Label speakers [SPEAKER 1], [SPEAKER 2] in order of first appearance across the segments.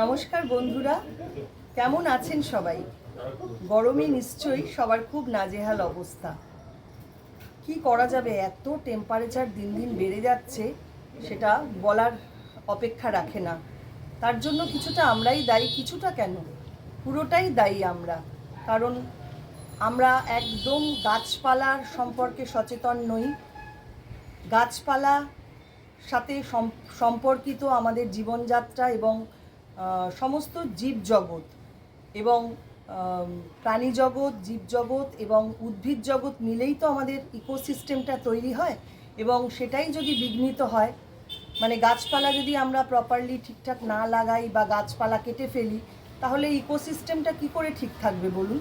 [SPEAKER 1] নমস্কার বন্ধুরা, কেমন আছেন সবাই? গরমে নিশ্চয়ই সবার খুব নাজেহাল অবস্থা। কি করা যাবে? এত টেম্পারেচার দিন দিন বেড়ে যাচ্ছে, সেটা বলার অপেক্ষা রাখে না। তার জন্য কিছুটা আমরাই দায়ী, কিছুটা কেন? পুরোটাই দায়ী আমরা। কারণ আমরা একদম গাছপালার সম্পর্কে সচেতন নই। গাছপালা সাথে সম্পর্কিত আমাদের জীবনযাত্রা এবং সমস্ত জীবজগৎ এবং প্রাণী জগৎ জীবজগৎ এবং উদ্ভিদ জগৎ মিলেই তো আমাদের ইকোসিস্টেমটা তৈরি হয় এবং সেটাই যদি বিঘ্নিত হয় মানে গাছপালা যদি আমরা প্রপারলি ঠিকঠাক না লাগাই বা গাছপালা কেটে ফেলি, তাহলে ইকোসিস্টেমটা কি করে ঠিক থাকবে বলুন?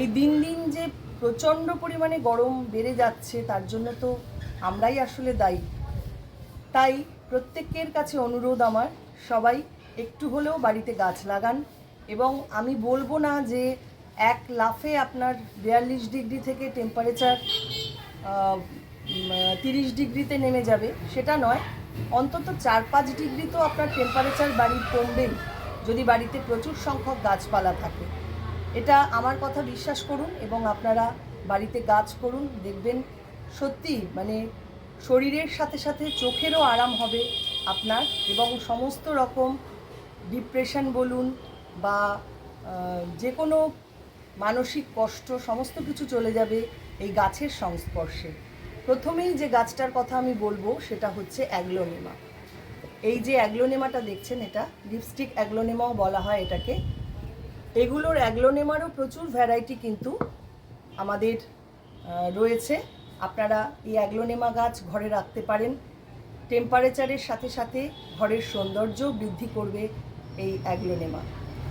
[SPEAKER 1] এই দিন দিন যে প্রচণ্ড পরিমাণে গরম বেড়ে যাচ্ছে, তার জন্য তো আমরাই আসলে দায়ী। তাই প্রত্যেকের কাছে অনুরোধ আমার, সবাই একটু হলেও বাড়িতে গাছ লাগান। এবং আমি বলব না যে এক লাফে আপনার বিয়াল্লিশ ডিগ্রি থেকে টেম্পারেচার তিরিশ ডিগ্রিতে নেমে যাবে। সেটা নয়, অন্তত চার পাঁচ ডিগ্রি তো আপনার টেম্পারেচার বাড়ির কমবেই, যদি বাড়িতে প্রচুর সংখ্যক গাছপালা থাকে। এটা আমার কথা বিশ্বাস করুন এবং আপনারা বাড়িতে গাছ করুন, দেখবেন সত্যি মানে শরীরের সাথে সাথে চোখেরও আরাম হবে আপনার এবং সমস্ত রকম ডিপ্রেশন বলুন বা যে কোনো মানসিক কষ্ট, সমস্ত কিছু চলে যাবে এই গাছের সংস্পর্শে। প্রথমেই যে গাছটার কথা আমি বলব সেটা হচ্ছে অ্যাগ্লোনেমা। এই যে অ্যাগ্লোনেমাটা দেখছেন এটা, লিপস্টিক অ্যাগ্লোনেমাও বলা হয় এটাকে। এগুলোর অ্যাগ্লোনেমারও প্রচুর ভ্যারাইটি কিন্তু আমাদের রয়েছে। আপনারা এই অ্যাগ্লোনেমা গাছ ঘরে রাখতে পারেন। টেম্পারেচারের সাথে সাথে ঘরের সৌন্দর্য বৃদ্ধি করবে। এই অ্যাগ্লোনেমা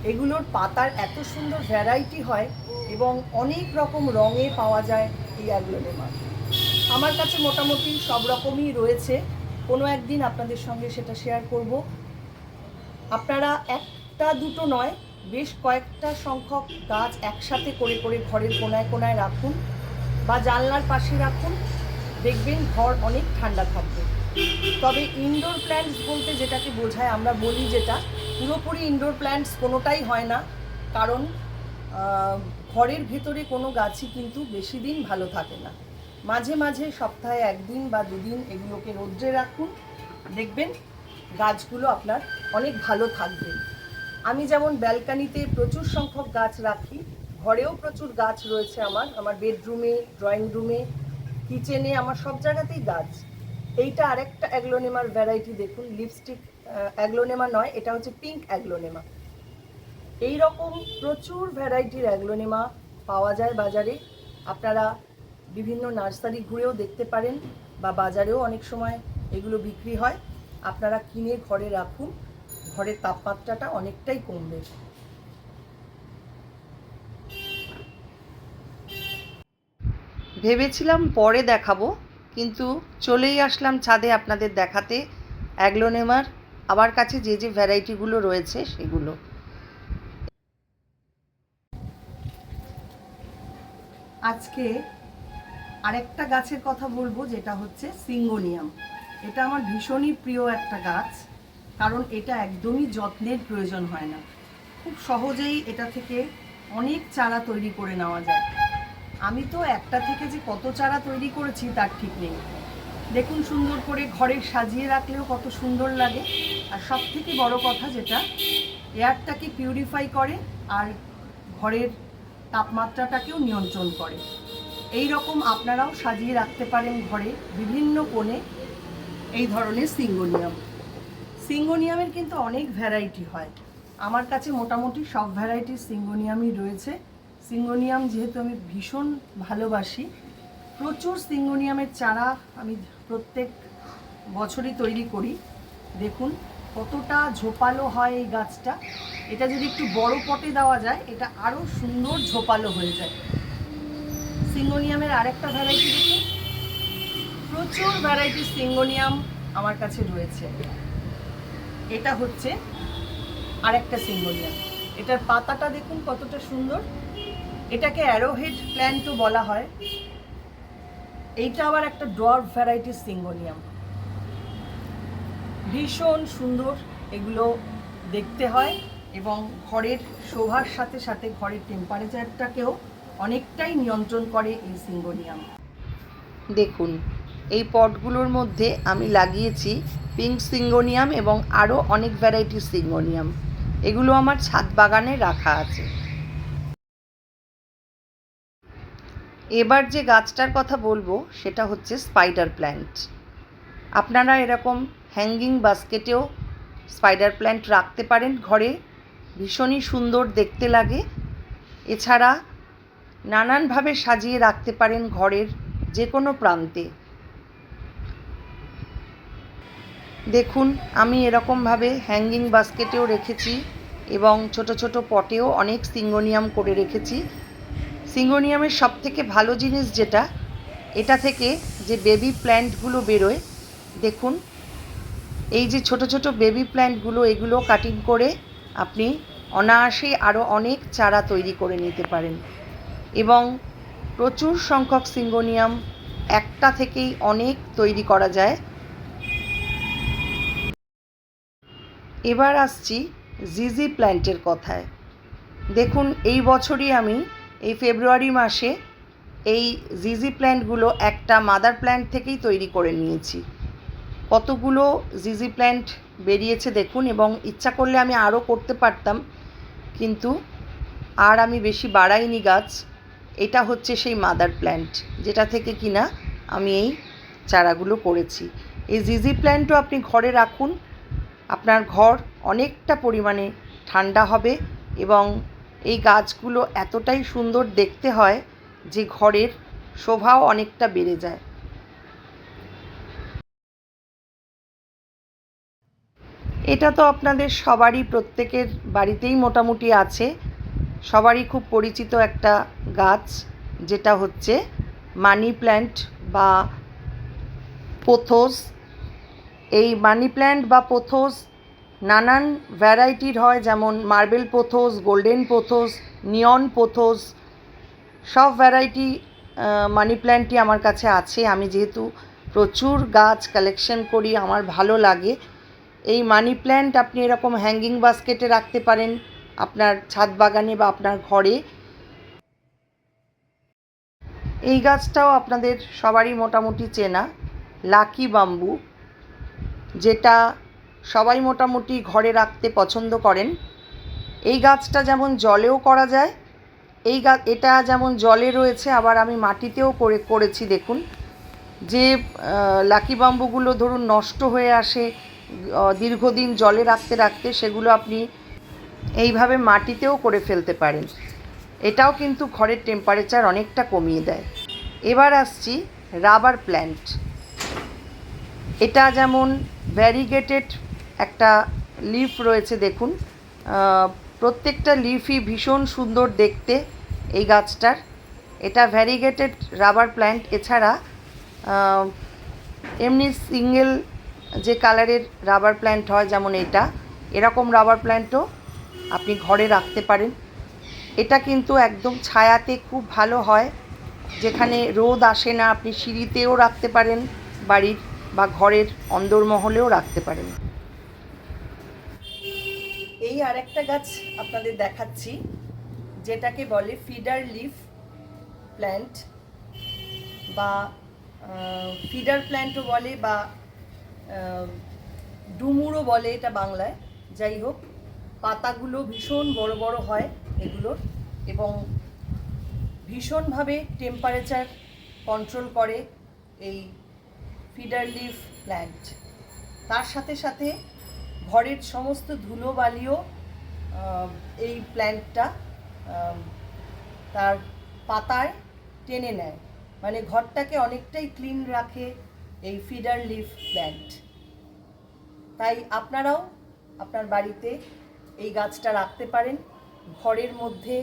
[SPEAKER 1] এগুলোর পাতার এত সুন্দর ভ্যারাইটি হয় এবং অনেক রকম রঙে পাওয়া যায় এই অ্যাগ্লোনেমা আমার কাছে মোটামুটি সব রকমই রয়েছে। কোনো একদিন আপনাদের সঙ্গে সেটা শেয়ার করব। আপনারা একটা দুটো নয়, বেশ কয়েকটা সংখ্যক গাছ একসাথে করে করে ঘরের কোনায় কোনায় রাখুন বা জানলার পাশে রাখুন। দেখবেন ঘর অনেক ঠান্ডা থাকবে। তবে ইনডোর প্ল্যান্টস বলতে যেটাকে বোঝায়, আমরা বলি যেটা, পুরোপুরি ইনডোর প্ল্যান্টস কোনোটাই হয় না, কারণ ঘরের ভেতরে কোনো গাছই কিন্তু বেশি দিন ভালো থাকে না। মাঝে মাঝে সপ্তাহে একদিন বা দুদিন এগুলোকে রোদ্রে রাখুন, দেখবেন গাছগুলো আপনার অনেক ভালো থাকবে। আমি যেমন ব্যালকানিতে প্রচুর সংখ্যক গাছ রাখি, ঘরেও প্রচুর গাছ রয়েছে আমার আমার বেডরুমে ড্রয়িং রুমে কিচেনে আমার সব জায়গাতেই গাছ। এইটা আরেকটা অ্যাগ্লোনেমার ভ্যারাইটি দেখুন লিপস্টিক অ্যাগ্লোনেমা নয়, এটা হচ্ছে পিঙ্ক অ্যাগ্লোনেমা। এই রকম প্রচুর ভ্যারাইটির অ্যাগ্লোনেমা পাওয়া যায় বাজারে। আপনারা বিভিন্ন নার্সারি ঘুরেও দেখতে পারেন বা বাজারেও অনেক সময় এগুলো বিক্রি হয়। আপনারা কিনে ঘরে রাখুন, ঘরের তাপমাত্রাটা অনেকটাই কমবে। ভেবেছিলাম পরে দেখাবো। কিন্তু চলেই আসলাম ছাদে আপনাদের দেখাতে। অ্যাগ্লোনেমার আমার কাছে যে যে ভ্যারাইটিগুলো রয়েছে সেগুলো। আজকে আরেকটা গাছের কথা বলব, যেটা হচ্ছে সিঙ্গোনিয়াম। এটা আমার ভীষণই প্রিয় একটা গাছ, কারণ এটা একদমই যত্নের প্রয়োজন হয় না। খুব সহজেই এটা থেকে অনেক চারা তৈরি করে নেওয়া যায়। আমি তো একটা থেকে যে কত চারা তৈরি করেছি তার ঠিক নেই। দেখুন সুন্দর করে ঘরে সাজিয়ে রাখলেও কত সুন্দর লাগে। আর সব থেকে বড় কথা যেটা, এয়ারটাকে পিউরিফাই করে আর ঘরের তাপমাত্রাটাকেও নিয়ন্ত্রণ করে। এই রকম আপনারাও সাজিয়ে রাখতে পারেন ঘরে বিভিন্ন কোণে এই ধরনের সিঙ্গোনিয়াম। সিঙ্গোনিয়ামের কিন্তু অনেক ভ্যারাইটি হয়। আমার কাছে মোটামুটি সব ভ্যারাইটির সিঙ্গোনিয়ামই রয়েছে। সিঙ্গোনিয়াম যেহেতু আমি ভীষণ ভালোবাসি, প্রচুর সিঙ্গোনিয়ামের চারা আমি প্রত্যেক বছরই তৈরি করি। দেখুন কতটা ঝোপালো হয় এই গাছটা। এটা যদি একটু বড় পটে দেওয়া যায়, এটা আরও সুন্দর ঝোপালো হয়ে যায়। সিঙ্গোনিয়ামের আরেকটা ভ্যারাইটি দেখুন। প্রচুর ভ্যারাইটি সিঙ্গোনিয়াম আমার কাছে রয়েছে। এটা হচ্ছে আরেকটা সিঙ্গোনিয়াম। এটার পাতাটা দেখুন কতটা সুন্দর। এটাকে অ্যারোহেড প্ল্যান্টও বলা হয়। এইটা আবার একটা ড্রপ ভ্যারাইটির সিঙ্গোনিয়াম। ভীষণ সুন্দর এগুলো দেখতে হয় এবং ঘরের শোভার সাথে সাথে ঘরের টেম্পারেচারটাকেও অনেকটাই নিয়ন্ত্রণ করে এই সিঙ্গোনিয়াম। দেখুন, এই পটগুলোর মধ্যে আমি লাগিয়েছি পিঙ্ক সিঙ্গোনিয়াম এবং আরও অনেক ভ্যারাইটির সিঙ্গোনিয়াম। এগুলো আমার ছাদ বাগানে রাখা আছে। এবার যে গাছটার কথা বলব, সেটা হচ্ছে স্পাইডার প্ল্যান্ট আপনারা এরকম হ্যাঙ্গিং বাস্কেটেও স্পাইডার প্ল্যান্ট রাখতে পারেন ঘরে, ভীষণই সুন্দর দেখতে লাগে। এছাড়া নানানভাবে সাজিয়ে রাখতে পারেন ঘরের যে কোনো প্রান্তে। দেখুন, আমি এরকমভাবে হ্যাঙ্গিং বাস্কেটেও রেখেছি এবং ছোট ছোট পটেও অনেক সিঙ্গোনিয়াম করে রেখেছি। সিঙ্গোনিয়ামের সব থেকে ভালো জিনিস যেটা, এটা থেকে যে বেবি প্ল্যান্টগুলো বেরোয়, দেখুন, এই যে ছোট ছোট বেবি প্ল্যান্টগুলো, এগুলো কাটিং করে আপনি অনায়াসে আরও অনেক চারা তৈরি করে নিতে পারেন। এবং প্রচুর সংখ্যক সিঙ্গোনিয়াম একটা থেকেই অনেক তৈরি করা যায়। এবার আসছি জিজি প্ল্যান্টের কথায়। দেখুন, এই বছরই আমি এই ফেব্রুয়ারি মাসে এই জিজি প্ল্যান্টগুলো একটা মাদার প্ল্যান্ট থেকেই তৈরি করে নিয়েছি। কতগুলো জিজি প্ল্যান্ট বেরিয়েছে দেখুন এবং ইচ্ছা করলে আমি আরও করতে পারতাম, কিন্তু আর আমি বেশি বাড়াইনি গাছ। এটা হচ্ছে সেই মাদার প্ল্যান্ট, যেটা থেকে কিনা আমি এই চারাগুলো করেছি। এই জিজি প্ল্যান্টও আপনি ঘরে রাখুন, আপনার ঘর অনেকটা পরিমাণে ঠান্ডা হবে এবং এই গাছগুলো এতটাই সুন্দর দেখতে হয় যে ঘরের শোভাও অনেকটা বেড়ে যায়। এটা তো আপনাদের সবারই, প্রত্যেকের বাড়িতেই মোটামুটি আছে। সবারই খুব পরিচিত একটা গাছ, যেটা হচ্ছে মানি প্ল্যান্ট বা পোথোস। এই মানি প্ল্যান্ট বা পোথোস নানান ভ্যারাইটির হয়, যেমন marble pothos golden pothos neon pothos সব ভ্যারাইটি মানি প্ল্যান্টই আমার কাছে আছে। আমি যেহেতু প্রচুর গাছ কালেকশন করি, আমার ভালো লাগে। এই মানি প্ল্যান্ট আপনি এরকম হ্যাঙ্গিং বাস্কেটে রাখতে পারেন আপনার ছাদ বাগানে বা আপনার ঘরে। এই গাছটাও আপনাদের সবারই মোটামুটি চেনা। লাকি বাম্বু যেটা সবাই মোটামুটি ঘরে রাখতে পছন্দ করেন। এই গাছটা যেমন জলেও করা যায়, এই গাছ এটা যেমন জলে রয়েছে, আবার আমি মাটিতেও করে, করেছি দেখুন। যে লাকি বাম্বুগুলো ধরুন নষ্ট হয়ে আসে দীর্ঘদিন জলে রাখতে রাখতে সেগুলো আপনি এইভাবে মাটিতেও করে ফেলতে পারেন। এটাও কিন্তু ঘরের টেম্পারেচার অনেকটা কমিয়ে দেয়। এবার আসছি রাবার প্ল্যান্ট এটা যেমন ভ্যারিগেটেড একটা লিফ রয়েছে, দেখুন। প্রত্যেকটা লিফই ভীষণ সুন্দর দেখতে এই গাছটার। এটা ভ্যারিগেটেড রাবার প্ল্যান্ট এছাড়া এমনি সিঙ্গেল যে কালারের রাবার প্ল্যান্ট হয়, যেমন এটা, এরকম রাবার প্ল্যান্টও আপনি ঘরে রাখতে পারেন। এটা কিন্তু একদম ছায়াতে খুব ভালো হয়। যেখানে রোদ আসে না, আপনি সিঁড়িতেও রাখতে পারেন, বাড়ির বা ঘরের অন্দরমহলেও রাখতে পারেন। এই আরেকটা গাছ আপনাদের দেখাচ্ছি, যেটাকে বলে ফিডার লিফ প্ল্যান্ট বা ফিডার প্ল্যান্টও বলে বা ডুমুরও বলে এটা বাংলায়। যাই হোক, পাতাগুলো ভীষণ বড় বড় হয় এগুলোর এবং ভীষণভাবে টেম্পারেচার কন্ট্রোল করে এই ফিডার লিফ প্ল্যান্ট। তার সাথে সাথে ঘরের সমস্ত ধুলো বালিও এই প্ল্যান্টটা তার পাতায় টেনে নেয়। মানে ঘরটাকে অনেকটাই ক্লিন রাখে এই ফিডার লিফ প্ল্যান্ট। তাই আপনারাও আপনার বাড়িতে এই গাছটা রাখতে পারেন। ঘরের মধ্যে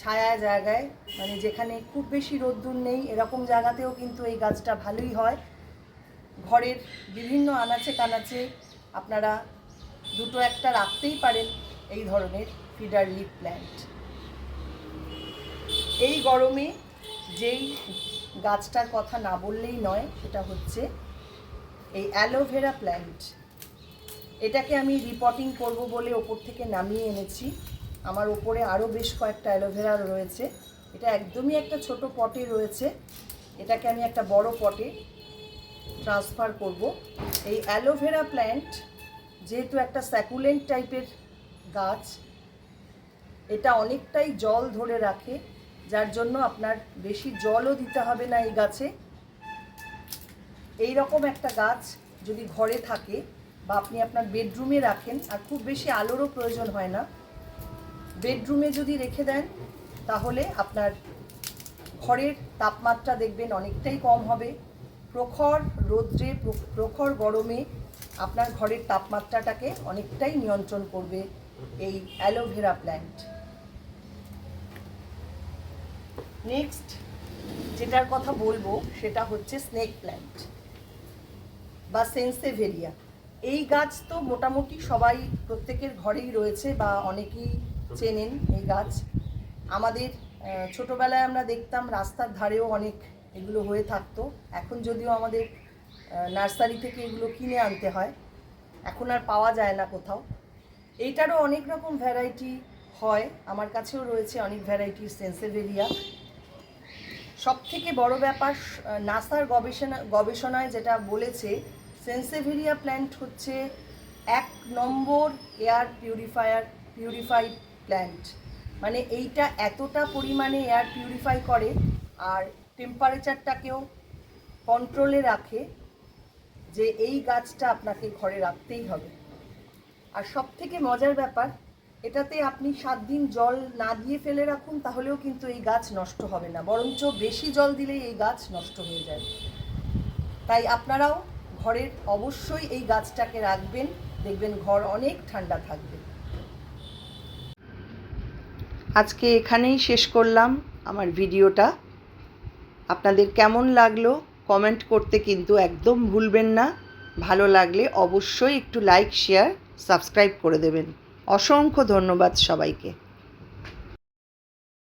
[SPEAKER 1] ছায়া জায়গায় মানে যেখানে খুব বেশি রোদ্দুর নেই, এরকম জায়গাতেও কিন্তু এই গাছটা ভালোই হয়। ঘরের বিভিন্ন আনাচে কানাচে আপনারা দুটো একটা রাখতেই পারেন এই ধরনের ফিডার লিপ প্ল্যান্ট। এই গরমে যেই গাছটার কথা না বললেই নয়, সেটা হচ্ছে এই অ্যালোভেরা প্ল্যান্ট। এটাকে আমি রিপোর্টিং করব বলে ওপর থেকে নামিয়ে এনেছি। আমার ওপরে আরও বেশ কয়েকটা অ্যালোভেরা রয়েছে। এটা একদমই একটা ছোট পটে রয়েছে। এটাকে আমি একটা বড় পটে ট্রান্সফার করব। এই অ্যালোভেরা প্ল্যান্ট যেহেতু একটা স্যাকুলেন্ট টাইপের গাছ, এটা অনেকটাই জল ধরে রাখে, যার জন্য আপনার বেশি জলও দিতে হবে না এই গাছে। এই রকম একটা গাছ যদি ঘরে থাকে বা আপনি আপনার বেডরুমে রাখেন, আর খুব বেশি আলোরও প্রয়োজন হয় না। বেডরুমে যদি রেখে দেন, তাহলে আপনার ঘরের তাপমাত্রা দেখবেন অনেকটাই কম হবে। প্রখর রৌদ্রে, প্র- প্রখর গরমে আপনার ঘরের তাপমাত্রাটাকে অনেকটাই নিয়ন্ত্রণ করবে এই অ্যালোভেরা প্ল্যান্ট। নেক্সট যেটার কথা বলব সেটা হচ্ছে স্নেক প্ল্যান্ট বা সেন্সেভেরিয়া। এই গাছ তো মোটামুটি সবাই প্রত্যেকের ঘরেই রয়েছে বা অনেকেই চেনেন এই গাছ। আমাদের ছোটবেলায় আমরা দেখতাম রাস্তার ধারেও অনেক এগুলো হয়ে থাকতো। এখন যদিও আমাদের নার্সারি থেকে এগুলো কিনে আনতে হয়, এখন আর পাওয়া যায় না কোথাও। এইটারও অনেক রকম ভ্যারাইটি হয়, আমার কাছেও রয়েছে অনেক ভ্যারাইটির সেন্সেভেরিয়া সব থেকে বড় ব্যাপার নাসার গবেষণা, গবেষণায় যেটা বলেছে সেন্সেভেরিয়া প্ল্যান্ট হচ্ছে এক নম্বর এয়ার পিউরিফায়ার পিউরিফাইড প্ল্যান্ট মানে এইটা এতটা পরিমাণে এয়ার পিউরিফাই করে, আর টেম্পারেচারটাকেও কন্ট্রোলে রাখে যে এই গাছটা আপনাকে ঘরে রাখতেই হবে। আর সব থেকে মজার ব্যাপার, এটাতে আপনি সাত দিন জল না দিয়ে ফেলে রাখুন, তাহলেও কিন্তু এই গাছ নষ্ট হবে না। বরঞ্চ বেশি জল দিলেই এই গাছ নষ্ট হয়ে যায়। তাই আপনারাও ঘরের অবশ্যই এই গাছটাকে রাখবেন, দেখবেন ঘর অনেক ঠান্ডা থাকবে। আজকে এখানেই শেষ করলাম আমার ভিডিওটা। আপনাদের কেমন লাগল কমেন্ট করতে কিন্তু একদম ভুলবেন না। ভালো লাগলে অবশ্যই একটু লাইক শেয়ার সাবস্ক্রাইব করে দেবেন। অসংখ্য ধন্যবাদ সবাইকে।